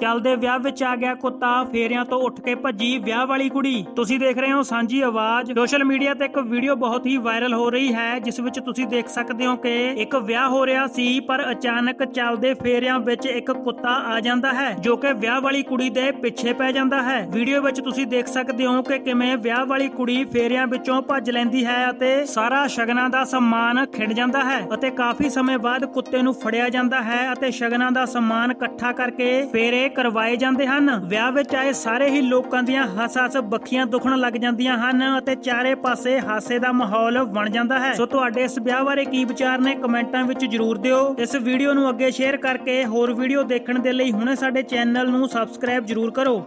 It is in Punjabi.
ਚੱਲਦੇ ਵਿਆਹ ਵਿੱਚ ਆ ਗਿਆ ਕੁੱਤਾ, ਫੇਰਿਆਂ ਤੋਂ ਉੱਠ ਕੇ ਭੱਜੀ ਵਿਆਹ ਵਾਲੀ ਕੁੜੀ। ਤੁਸੀਂ ਦੇਖ ਰਹੇ ਹੋ ਸਾਂਝੀ ਆਵਾਜ਼। ਸੋਸ਼ਲ ਮੀਡੀਆ ਤੇ ਇੱਕ ਵੀਡੀਓ ਬਹੁਤ ਹੀ ਵਾਇਰਲ ਹੋ ਰਹੀ ਹੈ, ਜਿਸ ਵਿੱਚ ਤੁਸੀਂ ਦੇਖ ਸਕਦੇ ਹੋ ਕਿ ਇੱਕ ਵਿਆਹ ਹੋ ਰਿਹਾ ਸੀ, ਪਰ ਅਚਾਨਕ ਚੱਲਦੇ ਫੇਰਿਆਂ ਵਿੱਚ ਇੱਕ ਕੁੱਤਾ ਆ ਜਾਂਦਾ ਹੈ, ਜੋ ਕਿ ਵਿਆਹ ਵਾਲੀ ਕੁੜੀ ਦੇ ਪਿੱਛੇ ਪੈ ਜਾਂਦਾ ਹੈ। ਵੀਡੀਓ ਵਿੱਚ ਤੁਸੀਂ ਦੇਖ ਸਕਦੇ ਹੋ ਕਿ ਕਿਵੇਂ ਵਿਆਹ ਵਾਲੀ ਕੁੜੀ ਫੇਰਿਆਂ ਵਿੱਚੋਂ ਭੱਜ ਲੈਂਦੀ ਹੈ ਅਤੇ ਸਾਰਾ ਸ਼ਗਨਾਂ ਦਾ ਸਮਾਨ ਖਿੰਡ ਜਾਂਦਾ ਹੈ ਅਤੇ ਕਾਫੀ ਸਮੇਂ ਬਾਅਦ ਕੁੱਤੇ ਨੂੰ ਫੜਿਆ ਜਾਂਦਾ ਹੈ ਅਤੇ ਸ਼ਗਨਾਂ ਦਾ ਸਮਾਨ ਇਕੱਠਾ ਕਰਕੇ ਫੇਰੇ ਕਰਵਾਏ ਜਾਂਦੇ ਹਨ। ਵਿਆਹ ਵਿੱਚ ਆਏ ਸਾਰੇ ਹੀ ਲੋਕਾਂ ਦੀਆਂ ਹੱਸ-ਹੱਸ ਬੱਖੀਆਂ ਦੁਖਣ ਲੱਗ ਜਾਂਦੀਆਂ ਹਨ ਅਤੇ ਚਾਰੇ ਪਾਸੇ ਹਾਸੇ ਦਾ ਮਾਹੌਲ ਬਣ ਜਾਂਦਾ ਹੈ। ਸੋ ਤੁਹਾਡੇ ਇਸ ਵਿਆਹ ਬਾਰੇ ਕੀ ਵਿਚਾਰ ਨੇ ਕਮੈਂਟਾਂ ਵਿੱਚ ਜਰੂਰ ਦਿਓ। ਇਸ ਵੀਡੀਓ ਨੂੰ ਅੱਗੇ ਸ਼ੇਅਰ ਕਰਕੇ ਹੋਰ ਵੀਡੀਓ ਦੇਖਣ ਦੇ ਲਈ ਹੁਣੇ ਸਾਡੇ ਚੈਨਲ ਨੂੰ ਸਬਸਕ੍ਰਾਈਬ ਜਰੂਰ ਕਰੋ।